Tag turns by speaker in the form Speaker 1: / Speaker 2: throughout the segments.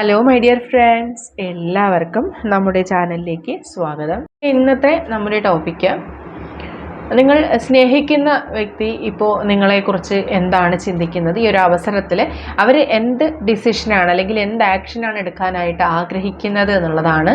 Speaker 1: Hello my dear friends എല്ലാവർക്കും നമ്മുടെ ചാനലിലേക്ക് സ്വാഗതം. ഇന്നത്തെ നമ്മുടെ ടോപ്പിക്ക് നിങ്ങൾ സ്നേഹിക്കുന്ന വ്യക്തി ഇപ്പോൾ നിങ്ങളെക്കുറിച്ച് എന്താണ് ചിന്തിക്കുന്നത്? ഈ ഒരു അവസരത്തിൽ അവർ എന്ത് ഡിസിഷനാണ് അല്ലെങ്കിൽ എന്ത് ആക്ഷനാണ് എടുക്കാനായിട്ട് ആഗ്രഹിക്കുന്നത് എന്നുള്ളതാണ്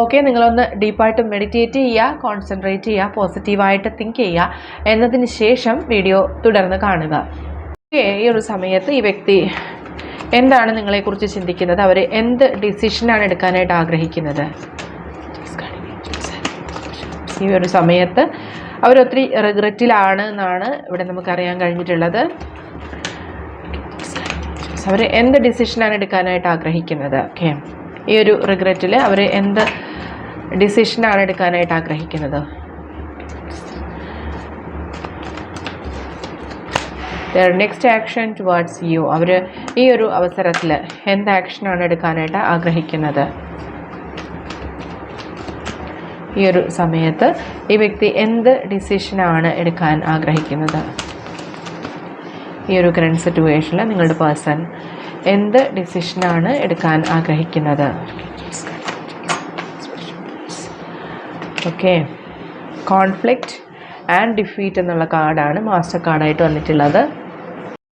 Speaker 1: ഓക്കെ നിങ്ങളൊന്ന് ഡീപ്പായിട്ട് മെഡിറ്റേറ്റ് ചെയ്യുക കോൺസെൻട്രേറ്റ് ചെയ്യുക പോസിറ്റീവായിട്ട് തിങ്ക് ചെയ്യുക. എന്നതിന് ശേഷം വീഡിയോ തുടർന്ന് കാണുക. ഓക്കെ ഈ ഒരു സമയത്ത് ഈ വ്യക്തി എന്താണ് നിങ്ങളെക്കുറിച്ച് ചിന്തിക്കുന്നത്? അവർ എന്ത് ഡിസിഷനാണ് എടുക്കാനായിട്ട് ആഗ്രഹിക്കുന്നത്? ഈ ഒരു സമയത്ത് അവരൊത്തിരി റിഗ്രറ്റിലാണ് എന്നാണ് ഇവിടെ നമുക്കറിയാൻ കഴിഞ്ഞിട്ടുള്ളത്. അവർ എന്ത് ഡിസിഷനാണ് എടുക്കാനായിട്ട് ആഗ്രഹിക്കുന്നത്? ഓക്കെ ഈ ഒരു റിഗ്രറ്റിൽ അവർ എന്ത് ഡിസിഷനാണ് എടുക്കാനായിട്ട് ആഗ്രഹിക്കുന്നത്? നെക്സ്റ്റ് ആക്ഷൻ ടുവാർഡ്സ് യു അവർ ഈ ഒരു അവസരത്തിൽ എന്ത് ആക്ഷനാണ് എടുക്കാനായിട്ട് ആഗ്രഹിക്കുന്നത്? ഈ ഒരു സമയത്ത് ഈ വ്യക്തി എന്ത് ഡിസിഷനാണ് എടുക്കാൻ ആഗ്രഹിക്കുന്നത്? ഈ ഒരു കറണ്ട് സിറ്റുവേഷനിൽ നിങ്ങളുടെ പേഴ്സൺ എന്ത് ഡിസിഷനാണ് എടുക്കാൻ ആഗ്രഹിക്കുന്നത്? ഓക്കെ കോൺഫ്ലിക്റ്റ് ആൻഡ് ഡിഫീറ്റ് എന്നുള്ള കാർഡാണ് മാസ്റ്റർ കാർഡായിട്ട് വന്നിട്ടുള്ളത്.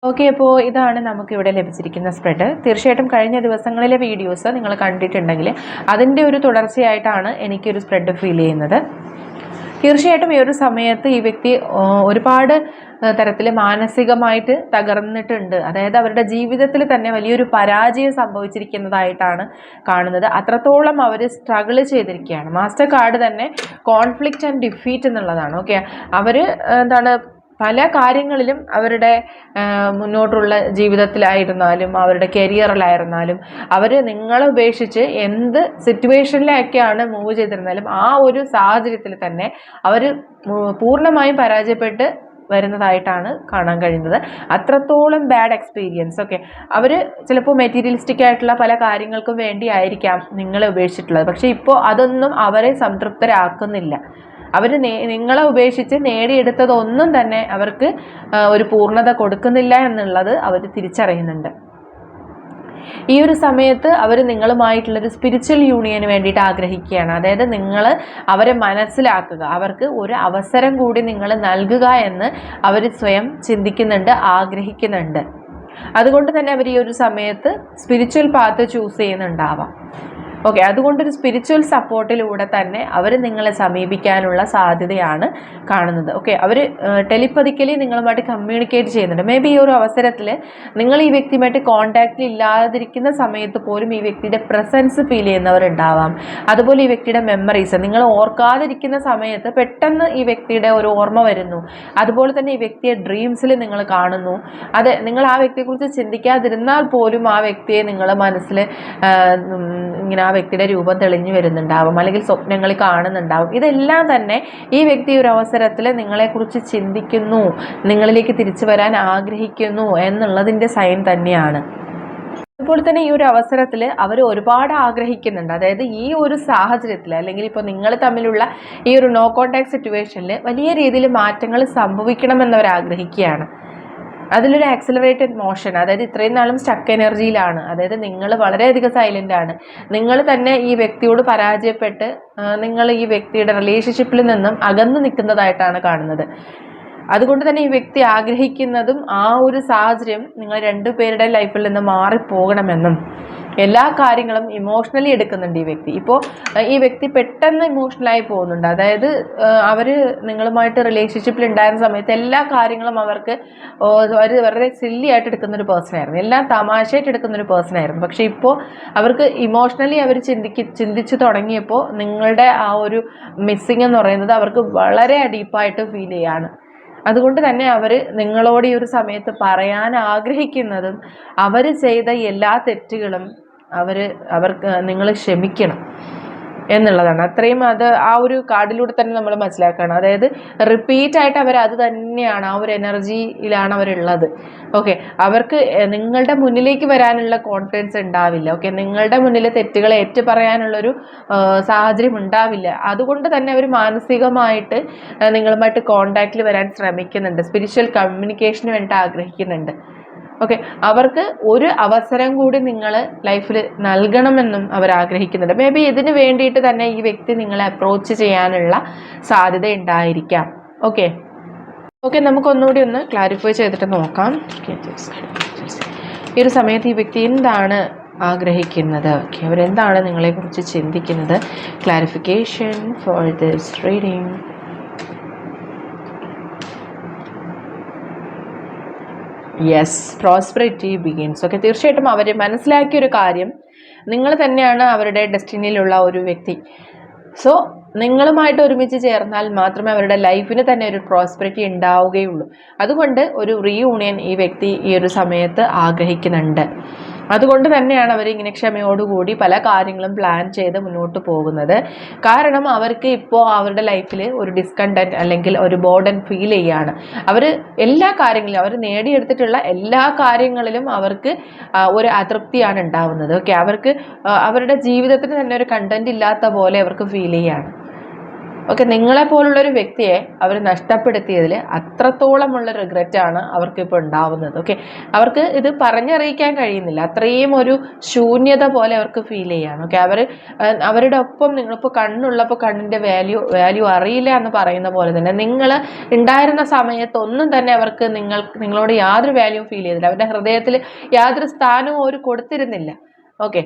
Speaker 1: ഓക്കെ അപ്പോൾ ഇതാണ് നമുക്കിവിടെ ലഭിച്ചിരിക്കുന്ന സ്പ്രെഡ് തീർച്ചയായിട്ടും കഴിഞ്ഞ ദിവസങ്ങളിലെ വീഡിയോസ് നിങ്ങൾ കണ്ടിട്ടുണ്ടെങ്കിൽ അതിന്റെ ഒരു തുടർച്ചയായിട്ടാണ് എനിക്കൊരു സ്പ്രെഡ് ഫീൽ ചെയ്യുന്നത്. തീർച്ചയായിട്ടും ഈ ഒരു സമയത്ത് ഈ വ്യക്തി ഒരുപാട് തരത്തിൽ മാനസികമായിട്ട് തകർന്നിട്ടുണ്ട്. അതായത് അവരുടെ ജീവിതത്തിൽ തന്നെ വലിയൊരു പരാജയം സംഭവിച്ചിരിക്കുന്നതായിട്ടാണ് കാണുന്നത്. അത്രത്തോളം അവർ സ്ട്രഗിൾ ചെയ്തിരിക്കുകയാണ്. മാസ്റ്റർ കാർഡ് തന്നെ കോൺഫ്ലിക്റ്റ് ആൻഡ് ഡിഫീറ്റ് എന്നുള്ളതാണ്. ഓക്കെ അവർ എന്താണ് പല കാര്യങ്ങളിലും അവരുടെ മുന്നോട്ടുള്ള ജീവിതത്തിലായിരുന്നാലും അവരുടെ കരിയറിലായിരുന്നാലും അവർ നിങ്ങളെ ഉപേക്ഷിച്ച് എന്ത് സിറ്റുവേഷനിലൊക്കെയാണ് മൂവ് ചെയ്തിരുന്നാലും ആ ഒരു സാഹചര്യത്തിൽ തന്നെ അവർ പൂർണമായും പരാജയപ്പെട്ട് വരുന്നതായിട്ടാണ് കാണാൻ കഴിയുന്നത്. അത്രത്തോളം ബാഡ് എക്സ്പീരിയൻസ് ഓക്കെ അവർ ചിലപ്പോൾ മെറ്റീരിയലിസ്റ്റിക് ആയിട്ടുള്ള പല കാര്യങ്ങൾക്കും വേണ്ടി ആയിരിക്കാം നിങ്ങളെ ഉപേക്ഷിച്ചിട്ടുള്ളത്. പക്ഷേ ഇപ്പോൾ അതൊന്നും അവരെ സംതൃപ്തരാക്കുന്നില്ല. അവർ നിങ്ങളെ ഉപേക്ഷിച്ച് നേടിയെടുത്തതൊന്നും തന്നെ അവർക്ക് ഒരു പൂർണത കൊടുക്കുന്നില്ല എന്നുള്ളത് അവർ തിരിച്ചറിയുന്നുണ്ട്. ഈ ഒരു സമയത്ത് അവർ നിങ്ങളുമായിട്ടുള്ളൊരു സ്പിരിച്വൽ യൂണിയന് വേണ്ടിയിട്ട് ആഗ്രഹിക്കുകയാണ്. അതായത് നിങ്ങൾ അവരെ മനസ്സിലാക്കുക. അവർക്ക് ഒരു അവസരം കൂടി നിങ്ങൾ നൽകുക എന്ന് അവർ സ്വയം ചിന്തിക്കുന്നുണ്ട് ആഗ്രഹിക്കുന്നുണ്ട്. അതുകൊണ്ട് തന്നെ അവർ ഈ ഒരു സമയത്ത് സ്പിരിച്വൽ പാത്ത് ചൂസ് ചെയ്യുന്നുണ്ടാവാം. ഓക്കെ അതുകൊണ്ടൊരു സ്പിരിച്വൽ സപ്പോർട്ടിലൂടെ തന്നെ അവർ നിങ്ങളെ സമീപിക്കാനുള്ള സാധ്യതയാണ് കാണുന്നത്. ഓക്കെ അവർ ടെലിപ്പതിക്കലി നിങ്ങളുമായിട്ട് കമ്മ്യൂണിക്കേറ്റ് ചെയ്യുന്നുണ്ട്. മേ ബി ഈ ഒരു അവസരത്തിൽ നിങ്ങൾ ഈ വ്യക്തിയുമായിട്ട് കോൺടാക്റ്റിൽ ഇല്ലാതിരിക്കുന്ന സമയത്ത് പോലും ഈ വ്യക്തിയുടെ പ്രസൻസ് ഫീൽ ചെയ്യുന്നവരുണ്ടാവാം. അതുപോലെ ഈ വ്യക്തിയുടെ മെമ്മറീസ് നിങ്ങൾ ഓർക്കാതിരിക്കുന്ന സമയത്ത് പെട്ടെന്ന് ഈ വ്യക്തിയുടെ ഒരു ഓർമ്മ വരുന്നു. അതുപോലെ തന്നെ ഈ വ്യക്തിയെ ഡ്രീംസിൽ നിങ്ങൾ കാണുന്നു. അത് നിങ്ങൾ ആ വ്യക്തിയെക്കുറിച്ച് ചിന്തിക്കാതിരുന്നാൽ പോലും ആ വ്യക്തിയെ നിങ്ങൾ മനസ്സിൽ ഇങ്ങനെ വ്യക്തിയുടെ രൂപം തെളിഞ്ഞു വരുന്നുണ്ടാവും അല്ലെങ്കിൽ സ്വപ്നങ്ങൾ കാണുന്നുണ്ടാവും. ഇതെല്ലാം തന്നെ ഈ വ്യക്തി ഒരു അവസരത്തിൽ നിങ്ങളെക്കുറിച്ച് ചിന്തിക്കുന്നു നിങ്ങളിലേക്ക് തിരിച്ചു വരാൻ ആഗ്രഹിക്കുന്നു എന്നുള്ളതിന്റെ സൈൻ തന്നെയാണ്. അതുപോലെ തന്നെ ഈ ഒരു അവസരത്തിൽ അവർ ഒരുപാട് ആഗ്രഹിക്കുന്നുണ്ട്. അതായത് ഈ ഒരു സാഹചര്യത്തിൽ അല്ലെങ്കിൽ ഇപ്പോൾ നിങ്ങൾ തമ്മിലുള്ള ഈ ഒരു നോ കോൺടാക്ട് സിറ്റുവേഷനിൽ വലിയ രീതിയിൽ മാറ്റങ്ങൾ സംഭവിക്കണമെന്നവർ ആഗ്രഹിക്കുകയാണ്. അതിലൊരു ആക്സിലറേറ്റഡ് മോഷൻ അതായത് ഇത്രയും നാളും സ്റ്റക്ക് എനർജിയിലാണ് അതായത് നിങ്ങൾ വളരെയധികം സൈലന്റ് ആണ്. നിങ്ങൾ തന്നെ ഈ വ്യക്തിയോട് പരാജയപ്പെട്ട് നിങ്ങൾ ഈ വ്യക്തിയുടെ റിലേഷൻഷിപ്പിൽ നിന്നും അകന്നു നിൽക്കുന്നതായിട്ടാണ് കാണുന്നത്. അതുകൊണ്ട് തന്നെ ഈ വ്യക്തി ആഗ്രഹിക്കുന്നതും ആ ഒരു സാഹചര്യം നിങ്ങൾ രണ്ടുപേരുടെ ലൈഫിൽ നിന്ന് മാറിപ്പോകണമെന്നും. എല്ലാ കാര്യങ്ങളും ഇമോഷണലി എടുക്കുന്നുണ്ട് ഈ വ്യക്തി. ഇപ്പോൾ ഈ വ്യക്തി പെട്ടെന്ന് ഇമോഷണലായി പോകുന്നുണ്ട്. അതായത് അവർ നിങ്ങളുമായിട്ട് റിലേഷൻഷിപ്പിൽ ഉണ്ടായിരുന്ന സമയത്ത് എല്ലാ കാര്യങ്ങളും അവർക്ക് അവർ വളരെ സില്ലി ആയിട്ട് എടുക്കുന്ന ഒരു പേഴ്സൺ ആയിരുന്നു. എല്ലാം തമാശയായിട്ട് എടുക്കുന്ന ഒരു പേഴ്സൺ ആയിരുന്നു. പക്ഷേ ഇപ്പോൾ അവർക്ക് ഇമോഷണലി അവർ ചിന്തിക്ക് ചിന്തിച്ചു തുടങ്ങിയപ്പോൾ നിങ്ങളുടെ ആ ഒരു മിസ്സിങ് എന്ന് പറയുന്നത് അവർക്ക് വളരെ ഡീപ്പായിട്ട് ഫീൽ ചെയ്യാണ്. അതുകൊണ്ട് തന്നെ അവർ നിങ്ങളോട് ഈ ഒരു സമയത്ത് പറയാൻ ആഗ്രഹിക്കുന്നതും അവർ ചെയ്ത എല്ലാ തെറ്റുകളും അവർ അവർക്ക് നിങ്ങൾ ക്ഷമിക്കണം. എന്നുള്ളതാണ്. അത്രയും അത് ആ ഒരു കാർഡിലൂടെ തന്നെ നമ്മൾ മനസ്സിലാക്കണം അതായത് റിപ്പീറ്റ് ആയിട്ട് അവർ അത് തന്നെയാണ് ആ ഒരു എനർജിയിലാണ് അവരുള്ളത്. ഓക്കെ അവർക്ക് നിങ്ങളുടെ മുന്നിലേക്ക് വരാനുള്ള കോൺഫിഡൻസ് ഉണ്ടാവില്ല. ഓക്കെ നിങ്ങളുടെ മുന്നിൽ തെറ്റുകൾ ഏറ്റു പറയാനുള്ളൊരു സാഹചര്യം ഉണ്ടാവില്ല. അതുകൊണ്ട് തന്നെ അവർ മാനസികമായിട്ട് നിങ്ങളുമായിട്ട് കോണ്ടാക്റ്റിൽ വരാൻ ശ്രമിക്കുന്നുണ്ട്. സ്പിരിച്വൽ കമ്മ്യൂണിക്കേഷന് വേണ്ടി ആഗ്രഹിക്കുന്നുണ്ട്. ഓക്കെ അവർക്ക് ഒരു അവസരം കൂടി നിങ്ങൾ ലൈഫിൽ നൽകണമെന്നും അവർ ആഗ്രഹിക്കുന്നുണ്ട്. മേ ബി ഇതിന് വേണ്ടിയിട്ട് തന്നെ ഈ വ്യക്തി നിങ്ങളെ അപ്രോച്ച് ചെയ്യാനുള്ള സാധ്യത ഉണ്ടായിരിക്കാം. ഓക്കെ ഓക്കെ നമുക്കൊന്നുകൂടി ഒന്ന് ക്ലാരിഫൈ ചെയ്തിട്ട് നോക്കാം. ഈ ഒരു സമയത്ത് ഈ വ്യക്തി എന്താണ് ആഗ്രഹിക്കുന്നത്? ഓക്കെ അവരെന്താണ് നിങ്ങളെക്കുറിച്ച് ചിന്തിക്കുന്നത്? Clarification for this reading yes prosperity begins okay തീർച്ചയായിട്ടും അവർ മനസ്സിലാക്കിയ ഒരു കാര്യം നിങ്ങൾ തന്നെയാണ് അവരുടെ ഡെസ്റ്റിനിയിലുള്ള ഒരു വ്യക്തി. സോ നിങ്ങളുമായിട്ട് ഒരുമിച്ച് ചേർന്നാൽ മാത്രമേ അവരുടെ ലൈഫിന് തന്നെ ഒരു പ്രോസ്പെറിറ്റി ഉണ്ടാവുകയുള്ളൂ. അതുകൊണ്ട് ഒരു റീയൂണിയൻ ഈ വ്യക്തി ഈ ഒരു സമയത്ത് ആഗ്രഹിക്കുന്നുണ്ട്. അതുകൊണ്ട് തന്നെയാണ് അവർ ഇങ്ങനെ ക്ഷമയോടുകൂടി പല കാര്യങ്ങളും പ്ലാൻ ചെയ്ത് മുന്നോട്ട് പോകുന്നത്. കാരണം അവർക്ക് ഇപ്പോൾ അവരുടെ ലൈഫിൽ ഒരു ഡിസ്കണ്ടന്റ് അല്ലെങ്കിൽ ഒരു ബോർഡൻ ഫീൽ ചെയ്യാണ്. അവർ എല്ലാ കാര്യങ്ങളിലും അവർ നേടിയെടുത്തിട്ടുള്ള എല്ലാ കാര്യങ്ങളിലും അവർക്ക് ഒരു അതൃപ്തിയാണ് ഉണ്ടാവുന്നത്. ഓക്കെ അവർക്ക് അവരുടെ ജീവിതത്തിന് തന്നെ ഒരു കണ്ടന്റ് ഇല്ലാത്ത പോലെ അവർക്ക് ഫീൽ ചെയ്യാണ്. ഓക്കെ പോലുള്ളൊരു വ്യക്തിയെ അവർ നഷ്ടപ്പെടുത്തിയതിൽ അത്രത്തോളമുള്ള റിഗ്രറ്റാണ് അവർക്ക് ഇപ്പോൾ ഉണ്ടാവുന്നത്. ഓക്കെ അവർക്ക് ഇത് പറഞ്ഞറിയിക്കാൻ കഴിയുന്നില്ല. അത്രയും ഒരു ശൂന്യത പോലെ അവർക്ക് ഫീൽ ചെയ്യാണ്. ഓക്കെ അവർ അവരുടെ ഒപ്പം നിങ്ങളിപ്പോൾ കണ്ണുള്ളപ്പോൾ കണ്ണിന്റെ വാല്യൂ വാല്യൂ അറിയില്ല എന്ന് പറയുന്ന പോലെ തന്നെ നിങ്ങൾ ഉണ്ടായിരുന്ന സമയത്ത് ഒന്നും തന്നെ അവർക്ക് നിങ്ങൾ നിങ്ങളോട് യാതൊരു വാല്യൂ ഫീൽ ചെയ്തില്ല. അവരുടെ ഹൃദയത്തിൽ യാതൊരു സ്ഥാനവും അവർ കൊടുത്തിരുന്നില്ല. ഓക്കെ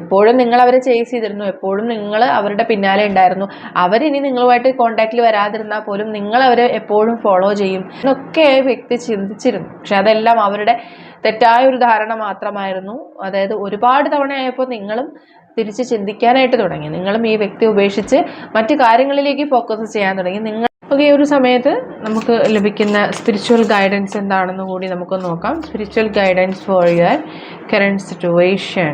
Speaker 1: എപ്പോഴും നിങ്ങൾ അവരെ ചേസ് ചെയ്തിരുന്നു. എപ്പോഴും നിങ്ങൾ അവരുടെ പിന്നാലെ ഉണ്ടായിരുന്നു. അവരിനി നിങ്ങളുമായിട്ട് കോണ്ടാക്റ്റിൽ വരാതിരുന്നാൽ പോലും നിങ്ങൾ അവരെ എപ്പോഴും ഫോളോ ചെയ്യും. എന്നൊക്കെ വ്യക്തി ചിന്തിച്ചിരുന്നു. പക്ഷെ അതെല്ലാം അവരുടെ തെറ്റായ ഒരു ധാരണ മാത്രമായിരുന്നു. അതായത് ഒരുപാട് തവണയായപ്പോൾ നിങ്ങളും തിരിച്ച് ചിന്തിക്കാനായിട്ട് തുടങ്ങി. നിങ്ങളും ഈ വ്യക്തി ഉപേക്ഷിച്ച് മറ്റു കാര്യങ്ങളിലേക്ക് ഫോക്കസ് ചെയ്യാൻ തുടങ്ങി. നിങ്ങൾ ഓക്കെ ഒരു സമയത്ത് നമുക്ക് ലഭിക്കുന്ന സ്പിരിച്വൽ ഗൈഡൻസ് എന്താണെന്ന് കൂടി നമുക്ക് നോക്കാം. Spiritual guidance for your current situation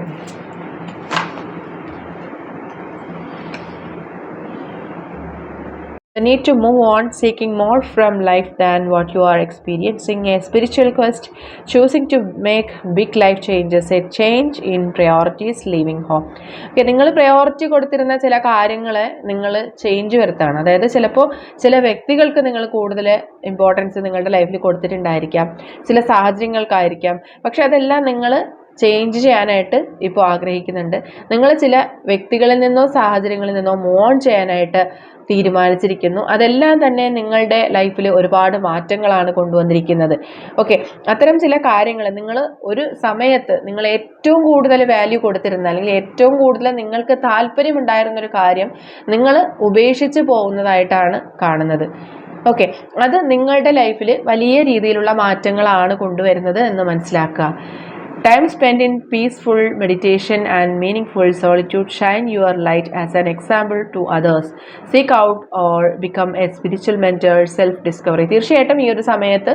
Speaker 1: The need to move on, seeking more from life than what you are experiencing, a spiritual quest, choosing to make big life changes, a change in priorities, leaving home. Okay നിങ്ങൾ priority കൊടുത്തിരുന്ന ചില കാര്യങ്ങൾ നിങ്ങൾ change വരുത്താണ്. അതായത് ചിലപ്പോൾ ചില വ്യക്തികൾക്ക് നിങ്ങൾ കൂടുതൽ ഇമ്പോർട്ടൻസ് നിങ്ങളുടെ ലൈഫിൽ കൊടുത്തിട്ടുണ്ടായിരിക്കാം. ചില സാഹചര്യങ്ങൾക്കായിരിക്കാം. പക്ഷെ അതെല്ലാം നിങ്ങൾ ചേഞ്ച് ചെയ്യാനായിട്ട് ഇപ്പോൾ ആഗ്രഹിക്കുന്നുണ്ട്. നിങ്ങൾ ചില വ്യക്തികളിൽ നിന്നോ സാഹചര്യങ്ങളിൽ നിന്നോ മോൺ ചെയ്യാനായിട്ട് തീരുമാനിച്ചിരിക്കുന്നു. അതെല്ലാം തന്നെ നിങ്ങളുടെ ലൈഫിൽ ഒരുപാട് മാറ്റങ്ങളാണ് കൊണ്ടുവന്നിരിക്കുന്നത്. ഓക്കെ അത്തരം ചില കാര്യങ്ങൾ നിങ്ങൾ ഒരു സമയത്ത് നിങ്ങൾ ഏറ്റവും കൂടുതൽ വാല്യൂ കൊടുത്തിരുന്ന അല്ലെങ്കിൽ ഏറ്റവും കൂടുതൽ നിങ്ങൾക്ക് താല്പര്യമുണ്ടായിരുന്ന ഒരു കാര്യം നിങ്ങൾ ഉപേക്ഷിച്ച് പോകുന്നതായിട്ടാണ് കാണുന്നത്. ഓക്കെ അത് നിങ്ങളുടെ ലൈഫിൽ വലിയ രീതിയിലുള്ള മാറ്റങ്ങളാണ് കൊണ്ടുവരുന്നത് എന്ന് മനസ്സിലാക്കുക. Time spend in peaceful meditation and meaningful solitude shine your light as an example to others seek out or become a spiritual mentor self discovery തീർച്ചയായിട്ടും ഈ ഒരു സമയത്ത്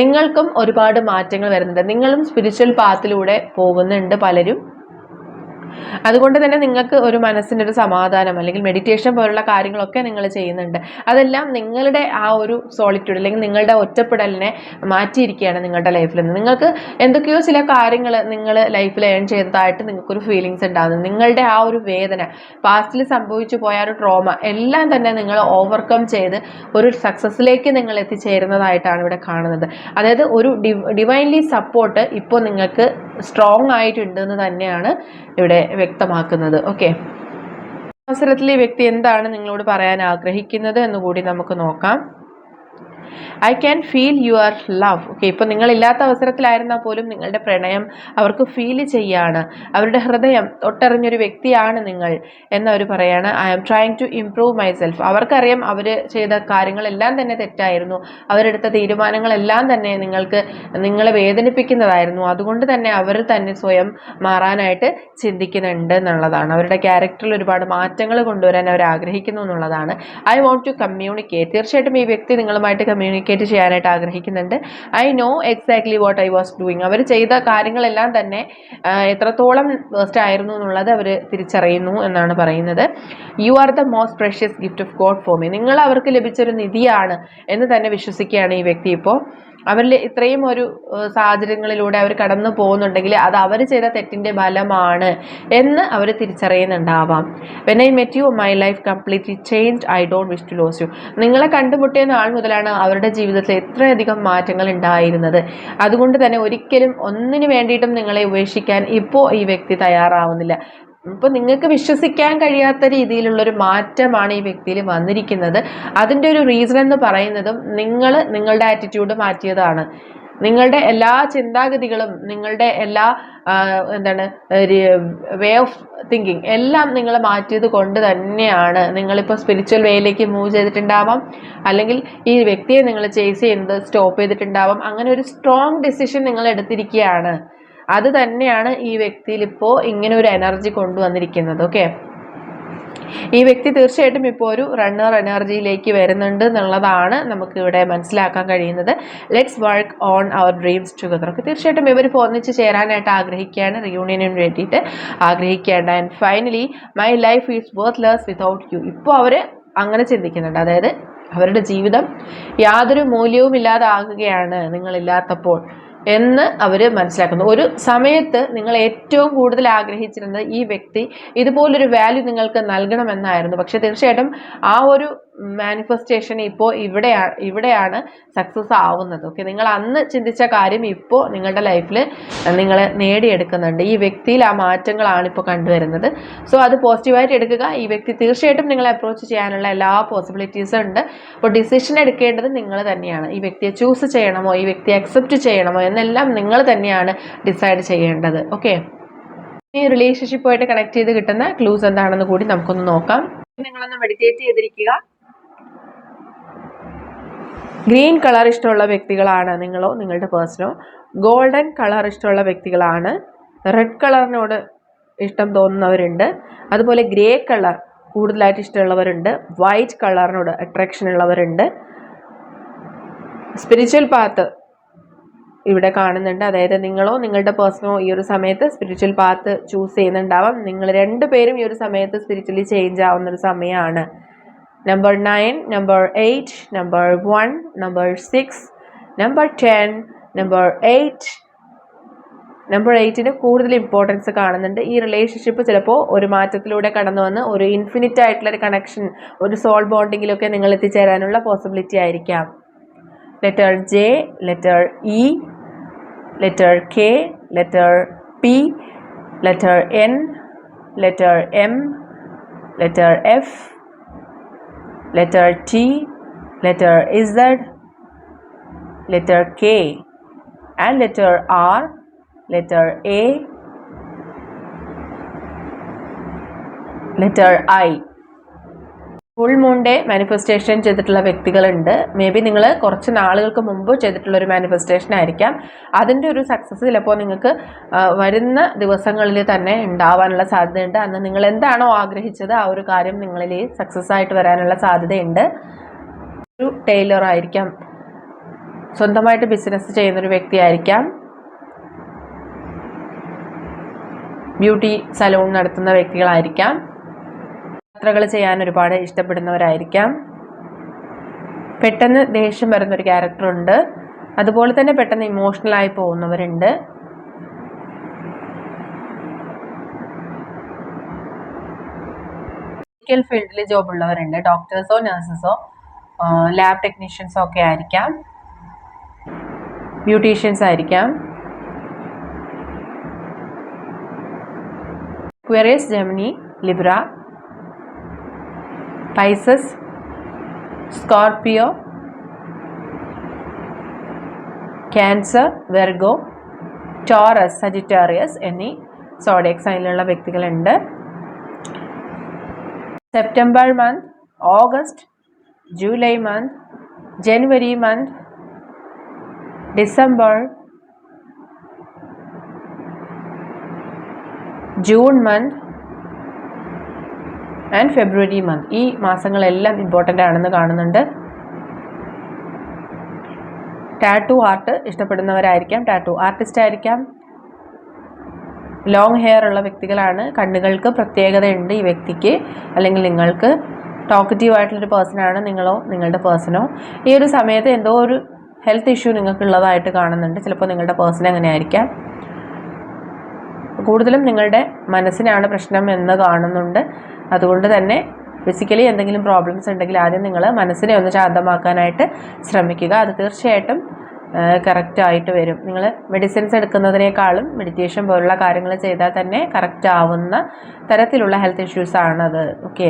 Speaker 1: നിങ്ങൾക്കും ഒരുപാട് മാറ്റങ്ങൾ വരുന്നുണ്ട്. നിങ്ങളും സ്പിരിച്വൽ പാത്തിലൂടെ പോകുന്നുണ്ട് പലരും. അതുകൊണ്ട് തന്നെ നിങ്ങൾക്ക് ഒരു മനസ്സിന്റെ ഒരു സമാധാനം അല്ലെങ്കിൽ മെഡിറ്റേഷൻ പോലുള്ള കാര്യങ്ങളൊക്കെ നിങ്ങൾ ചെയ്യുന്നുണ്ട്. അതെല്ലാം നിങ്ങളുടെ ആ ഒരു സോളിറ്റ്യൂഡ് അല്ലെങ്കിൽ നിങ്ങളുടെ ഒറ്റപ്പെടലിനെ മാറ്റിയിരിക്കുകയാണ് നിങ്ങളുടെ ലൈഫിൽ നിന്ന്. നിങ്ങൾക്ക് എന്തൊക്കെയോ ചില കാര്യങ്ങൾ നിങ്ങൾ ലൈഫിൽ ഏൺ ചെയ്തതായിട്ട് നിങ്ങൾക്കൊരു ഫീലിങ്സ് ഉണ്ടാകുന്നു. നിങ്ങളുടെ ആ ഒരു വേദന പാസ്റ്റിൽ സംഭവിച്ചു പോയ ഒരു ട്രോമ എല്ലാം തന്നെ നിങ്ങൾ ഓവർകം ചെയ്ത് ഒരു സക്സസ്സിലേക്ക് നിങ്ങൾ എത്തിച്ചേരുന്നതായിട്ടാണ് ഇവിടെ കാണുന്നത്. അതായത് ഒരു ഡിവൈൻലി സപ്പോർട്ട് ഇപ്പോൾ നിങ്ങൾക്ക് സ്ട്രോങ് ആയിട്ടുണ്ട് എന്ന് തന്നെയാണ് ഇവിടെ വ്യക്തമാക്കുന്നത്. ഓക്കെ അവസരത്തിൽ ഈ വ്യക്തി എന്താണ് നിങ്ങളോട് പറയാൻ ആഗ്രഹിക്കുന്നത് എന്ന് കൂടി നമുക്ക് നോക്കാം. I can feel your love okay ഇപ്പോൾ നിങ്ങളില്ലാത്ത അവസരത്തിലായിരുന്നാൽ പോലും നിങ്ങളുടെ പ്രണയം അവർക്ക് ഫീൽ ചെയ്യാണ്. അവരുടെ ഹൃദയം തൊട്ടറിഞ്ഞൊരു വ്യക്തിയാണ് നിങ്ങൾ എന്നവർ പറയാണ്. I am trying to improve myself അവർക്കറിയാം അവർ ചെയ്ത കാര്യങ്ങളെല്ലാം തന്നെ തെറ്റായിരുന്നു. അവരെടുത്ത തീരുമാനങ്ങളെല്ലാം തന്നെ നിങ്ങൾക്ക് നിങ്ങളെ വേദനിപ്പിക്കുന്നതായിരുന്നു. അതുകൊണ്ട് തന്നെ അവർ തന്നെ സ്വയം മാറാനായിട്ട് ചിന്തിക്കുന്നുണ്ട് എന്നുള്ളതാണ്. അവരുടെ ക്യാരക്ടറിൽ ഒരുപാട് മാറ്റങ്ങൾ കൊണ്ടുവരാൻ അവർ ആഗ്രഹിക്കുന്നു എന്നുള്ളതാണ്. ഐ വോണ്ട് ടു കമ്മ്യൂണിക്കേറ്റ് തീർച്ചയായിട്ടും ഈ വ്യക്തി നിങ്ങളുമായിട്ട് കമ്മ്യൂണിക്കേറ്റ് ചെയ്യാനായിട്ട് ആഗ്രഹിക്കുന്നുണ്ട്. I know exactly what I was doing അവർ ചെയ്ത കാര്യങ്ങളെല്ലാം തന്നെ എത്രത്തോളം വേസ്റ്റ് ആയിരുന്നു എന്നുള്ളത് അവർ തിരിച്ചറിയുന്നു എന്നാണ് പറയുന്നത്. You are the most precious gift of God for me നിങ്ങൾ അവർക്ക് ലഭിച്ചൊരു നിധിയാണ് എന്ന് തന്നെ വിശ്വസിക്കുകയാണ് ഈ വ്യക്തി ഇപ്പോൾ. അവരിൽ ഇത്രയും ഒരു സാഹചര്യങ്ങളിലൂടെ അവർ കടന്നു പോകുന്നുണ്ടെങ്കിൽ അത് അവർ ചെയ്ത തെറ്റിന്റെ ഫലമാണ് എന്ന് അവർ തിരിച്ചറിയുന്നുണ്ടാവാം. When I met you my life completely change I don't wish to lose you നിങ്ങളെ കണ്ടുമുട്ടിയ നാൾ മുതലാണ് അവരുടെ ജീവിതത്തിൽ ഇത്രയധികം മാറ്റങ്ങൾ ഉണ്ടായിരുന്നത്. അതുകൊണ്ട് തന്നെ ഒരിക്കലും ഒന്നിനു വേണ്ടിയിട്ടും നിങ്ങളെ ഉപേക്ഷിക്കാൻ ഇപ്പോൾ ഈ വ്യക്തി തയ്യാറാവുന്നില്ല. ഇപ്പോൾ നിങ്ങൾക്ക് വിശ്വസിക്കാൻ കഴിയാത്ത രീതിയിലുള്ള ഒരു മാറ്റമാണ് ഈ വ്യക്തിയിൽ വന്നിരിക്കുന്നത്. അതിന്റെ ഒരു റീസൺ എന്ന് പറയുന്നതും നിങ്ങൾ നിങ്ങളുടെ ആറ്റിറ്റ്യൂഡ് മാറ്റിയതാണ്. നിങ്ങളുടെ എല്ലാ ചിന്താഗതികളും നിങ്ങളുടെ എല്ലാ എന്താണ് വേ ഓഫ് തിങ്കിങ് എല്ലാം നിങ്ങൾ മാറ്റിയത് കൊണ്ട് തന്നെയാണ്. നിങ്ങളിപ്പോൾ സ്പിരിച്വൽ വേയിലേക്ക് മൂവ് ചെയ്തിട്ടുണ്ടാവാം. അല്ലെങ്കിൽ ഈ വ്യക്തിയെ നിങ്ങൾ ചേസ് ചെയ്യുന്നത് സ്റ്റോപ്പ് ചെയ്തിട്ടുണ്ടാവാം. അങ്ങനെ ഒരു സ്ട്രോങ് ഡിസിഷൻ നിങ്ങൾ എടുത്തിരിക്കുകയാണ്. അത് തന്നെയാണ് ഈ വ്യക്തിയിൽ ഇപ്പോൾ ഇങ്ങനെ ഒരു എനർജി കൊണ്ടുവന്നിരിക്കുന്നത് ഓക്കെ ഈ വ്യക്തി തീർച്ചയായിട്ടും ഇപ്പോൾ ഒരു റണ്ണർ എനർജിയിലേക്ക് വരുന്നുണ്ട് എന്നുള്ളതാണ് നമുക്ക് ഇവിടെ മനസ്സിലാക്കാൻ കഴിയുന്നത്. Let's work on our dreams together okay തീർച്ചയായിട്ടും ഇവർ ഒന്നിച്ച് ചേരാനായിട്ട് ആഗ്രഹിക്കുകയാണ് റിയൂണിയനു വേണ്ടിയിട്ട് ആഗ്രഹിക്കേണ്ട and finally my life is worthless without you ഇപ്പോൾ അവർ അങ്ങനെ ചിന്തിക്കുന്നുണ്ട്. അതായത് അവരുടെ ജീവിതം യാതൊരു മൂല്യവും ഇല്ലാതാകുകയാണ് നിങ്ങളില്ലാത്തപ്പോൾ. എന്ന് അവർ മനസ്സിലാക്കുന്നു. ഒരു സമയത്ത് നിങ്ങൾ ഏറ്റവും കൂടുതൽ ആഗ്രഹിച്ചിരുന്നത് ഈ വ്യക്തി ഇതുപോലൊരു വാല്യൂ നിങ്ങൾക്ക് നൽകണമെന്നായിരുന്നു. പക്ഷെ തീർച്ചയായിട്ടും ആ ഒരു മാനിഫെസ്റ്റേഷൻ ഇപ്പോൾ ഇവിടെയാണ് ഇവിടെയാണ് സക്സസ് ആവുന്നത്. ഓക്കെ നിങ്ങൾ അന്ന് ചിന്തിച്ച കാര്യം ഇപ്പോൾ നിങ്ങളുടെ ലൈഫിൽ നിങ്ങൾ നേടിയെടുക്കുന്നുണ്ട്. ഈ വ്യക്തിയിൽ ആ മാറ്റങ്ങളാണ് ഇപ്പോൾ കണ്ടുവരുന്നത്. സോ അത് പോസിറ്റീവായിട്ട് എടുക്കുക. ഈ വ്യക്തി തീർച്ചയായിട്ടും നിങ്ങളെ അപ്രോച്ച് ചെയ്യാനുള്ള എല്ലാ പോസിബിലിറ്റീസും ഉണ്ട്. അപ്പോൾ ഡിസിഷൻ എടുക്കേണ്ടത് നിങ്ങൾ തന്നെയാണ്. ഈ വ്യക്തിയെ ചൂസ് ചെയ്യണമോ ഈ വ്യക്തിയെ അക്സെപ്റ്റ് ചെയ്യണമോ എന്നെല്ലാം നിങ്ങൾ തന്നെയാണ് ഡിസൈഡ് ചെയ്യേണ്ടത്. ഓക്കെ ഈ റിലേഷൻഷിപ്പുമായിട്ട് കണക്ട് ചെയ്ത് കിട്ടുന്ന ക്ലൂസ് എന്താണെന്ന് കൂടി നമുക്കൊന്ന് നോക്കാം. നിങ്ങളൊന്ന് മെഡിറ്റേറ്റ് ചെയ്തിരിക്കുക. ഗ്രീൻ കളർ ഇഷ്ടമുള്ള വ്യക്തികളാണ് നിങ്ങളോ നിങ്ങളുടെ പേഴ്സണോ? ഗോൾഡൻ കളർ ഇഷ്ടമുള്ള വ്യക്തികളാണ്. റെഡ് കളറിനോട് ഇഷ്ടം തോന്നുന്നവരുണ്ട്. അതുപോലെ ഗ്രേ കളർ കൂടുതലായിട്ട് ഇഷ്ടമുള്ളവരുണ്ട്. വൈറ്റ് കളറിനോട് അട്രാക്ഷൻ ഉള്ളവരുണ്ട്. സ്പിരിച്വൽ പാത്ത് ഇവിടെ കാണുന്നുണ്ട്. അതായത് നിങ്ങളോ നിങ്ങളുടെ പേഴ്സണോ ഈ ഒരു സമയത്ത് സ്പിരിച്വൽ പാത്ത് ചൂസ് ചെയ്യുന്നുണ്ടാവാം. നിങ്ങൾ രണ്ടുപേരും ഈ ഒരു സമയത്ത് സ്പിരിച്വലി ചേഞ്ച് ആവുന്ന ഒരു സമയമാണ്. Number nine number eight number one number six number ten number eight number എയ്റ്റിന് കൂടുതൽ ഇമ്പോർട്ടൻസ് കാണുന്നുണ്ട്. ഈ റിലേഷൻഷിപ്പ് ചിലപ്പോൾ ഒരു മാറ്റത്തിലൂടെ കടന്നു വന്ന് ഒരു ഇൻഫിനിറ്റ് ആയിട്ടുള്ള ഒരു കണക്ഷൻ ഒരു സോൾ ബോണ്ടിങ്ങിലൊക്കെ നിങ്ങൾ എത്തിച്ചേരാനുള്ള പോസിബിലിറ്റി ആയിരിക്കാം. Letter J letter E letter K letter P letter N letter M letter F letter T, letter Z, letter K, and letter R, letter A, letter I. Full moon manifestation ചെയ്തിട്ടുള്ള വ്യക്തികളുണ്ട്. May be നിങ്ങൾ കുറച്ച് നാളുകൾക്ക് മുമ്പ് ചെയ്തിട്ടുള്ള ഒരു manifestation ആയിരിക്കാം. അതിന്റെ ഒരു സക്സസ് ചിലപ്പോൾ നിങ്ങൾക്ക് വരുന്ന ദിവസങ്ങളിൽ തന്നെ ഉണ്ടാവാനുള്ള സാധ്യതയുണ്ട്. അന്ന് നിങ്ങൾ എന്താണോ ആഗ്രഹിച്ചത് ആ ഒരു കാര്യം നിങ്ങളിൽ സക്സസ് ആയിട്ട് വരാനുള്ള സാധ്യതയുണ്ട്. ഒരു ടൈലർ ആയിരിക്കാം. സ്വന്തമായിട്ട് ബിസിനസ് ചെയ്യുന്നൊരു വ്യക്തിയായിരിക്കാം ബ്യൂട്ടി സലൂൺ നടത്തുന്ന വ്യക്തികളായിരിക്കാം. യാത്രകൾ ചെയ്യാൻ ഒരുപാട് ഇഷ്ടപ്പെടുന്നവരായിരിക്കാം. പെട്ടെന്ന് ദേഷ്യം വരുന്നൊരു ക്യാരക്ടറുണ്ട് അതുപോലെ തന്നെ പെട്ടെന്ന് ഇമോഷണലായി പോകുന്നവരുണ്ട്. മെഡിക്കൽ ഫീൽഡിൽ ജോബ് ഉള്ളവരുണ്ട്. ഡോക്ടേഴ്സോ നഴ്സസോ ലാബ് ടെക്നീഷ്യൻസോ ഒക്കെ ആയിരിക്കാം. ബ്യൂട്ടീഷ്യൻസ് ആയിരിക്കാം. Aquarius Gemini Libra Pisces Scorpio Cancer Virgo Taurus Sagittarius എന്നീ സോഡിയക് സൈനിലുള്ള വ്യക്തികളുണ്ട്. September month August July month January month December June month and February month ഈ മാസങ്ങളെല്ലാം ഇമ്പോർട്ടന്റ് ആണെന്ന് കാണുന്നുണ്ട്. ടാറ്റു ആർട്ട് ഇഷ്ടപ്പെടുന്നവരായിരിക്കാം. ടാറ്റു ആർട്ടിസ്റ്റ് ആയിരിക്കാം. ലോങ് ഹെയർ ഉള്ള വ്യക്തികളാണ്. കണ്ണുകൾക്ക് പ്രത്യേകതയുണ്ട് ഈ വ്യക്തിക്ക്. അല്ലെങ്കിൽ നിങ്ങൾക്ക് ടോക്കറ്റീവ് ആയിട്ടുള്ളൊരു പേഴ്സണാണ് നിങ്ങളോ നിങ്ങളുടെ പേഴ്സണോ ഈ ഒരു സമയത്ത് എന്തോ ഒരു ഹെൽത്ത് ഇഷ്യൂ നിങ്ങൾക്കുള്ളതായിട്ട് കാണുന്നുണ്ട്. ചിലപ്പോൾ നിങ്ങളുടെ പേഴ്സൺ അങ്ങനെ ആയിരിക്കാം കൂടുതലും നിങ്ങളുടെ മനസ്സിനാണ് പ്രശ്നം എന്ന് കാണുന്നുണ്ട്. അതുകൊണ്ട് തന്നെ ഫിസിക്കലി എന്തെങ്കിലും പ്രോബ്ലംസ് ഉണ്ടെങ്കിൽ ആദ്യം നിങ്ങൾ മനസ്സിനെ ഒന്ന് ശാന്തമാക്കാനായിട്ട് ശ്രമിക്കുക. അത് തീർച്ചയായിട്ടും കറക്റ്റായിട്ട് വരും. നിങ്ങൾ മെഡിസിൻസ് എടുക്കുന്നതിനേക്കാളും മെഡിറ്റേഷൻ പോലുള്ള കാര്യങ്ങൾ ചെയ്താൽ തന്നെ കറക്റ്റ് ആവുന്ന തരത്തിലുള്ള ഹെൽത്ത് ഇഷ്യൂസാണത് ഓക്കെ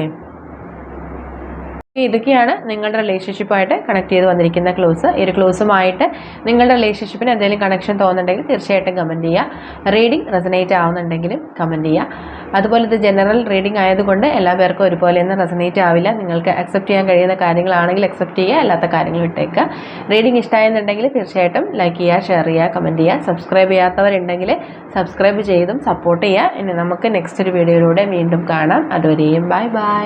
Speaker 1: ഇതൊക്കെയാണ് നിങ്ങളുടെ റിലേഷൻഷിപ്പായിട്ട് കണക്ട് ചെയ്ത് വന്നിരിക്കുന്ന ക്ലോസ് ഈ ഒരു ക്ലോസുമായിട്ട് നിങ്ങളുടെ റിലേഷൻഷിപ്പിന് എന്തെങ്കിലും കണക്ഷൻ തോന്നുന്നുണ്ടെങ്കിൽ തീർച്ചയായിട്ടും കമന്റ് ചെയ്യുക റീഡിംഗ് റെസനേറ്റ് ആവുന്നുണ്ടെങ്കിലും കമന്റ് ചെയ്യുക അതുപോലെ ഇത് ജനറൽ റീഡിംഗ് ആയതുകൊണ്ട് എല്ലാ പേർക്കും ഒരുപോലെയൊന്നും റെസനേറ്റ് ആവില്ല. നിങ്ങൾക്ക് അക്സെപ്റ്റ് ചെയ്യാൻ കഴിയുന്ന കാര്യങ്ങളാണെങ്കിൽ അക്സെപ്റ്റ് ചെയ്യുക അല്ലാത്ത കാര്യങ്ങൾ വിട്ടേക്കുക റീഡിംഗ് ഇഷ്ടമായെന്നുണ്ടെങ്കിൽ തീർച്ചയായിട്ടും ലൈക്ക് ചെയ്യുക ഷെയർ ചെയ്യുക കമന്റ് ചെയ്യുക സബ്സ്ക്രൈബ് ചെയ്യാത്തവരുണ്ടെങ്കിൽ സബ്സ്ക്രൈബ് ചെയ്തും സപ്പോർട്ട് ചെയ്യുക ഇനി നമുക്ക് നെക്സ്റ്റ് ഒരു വീഡിയോയിലൂടെ വീണ്ടും കാണാം. അതുവരെയും ബൈ ബൈ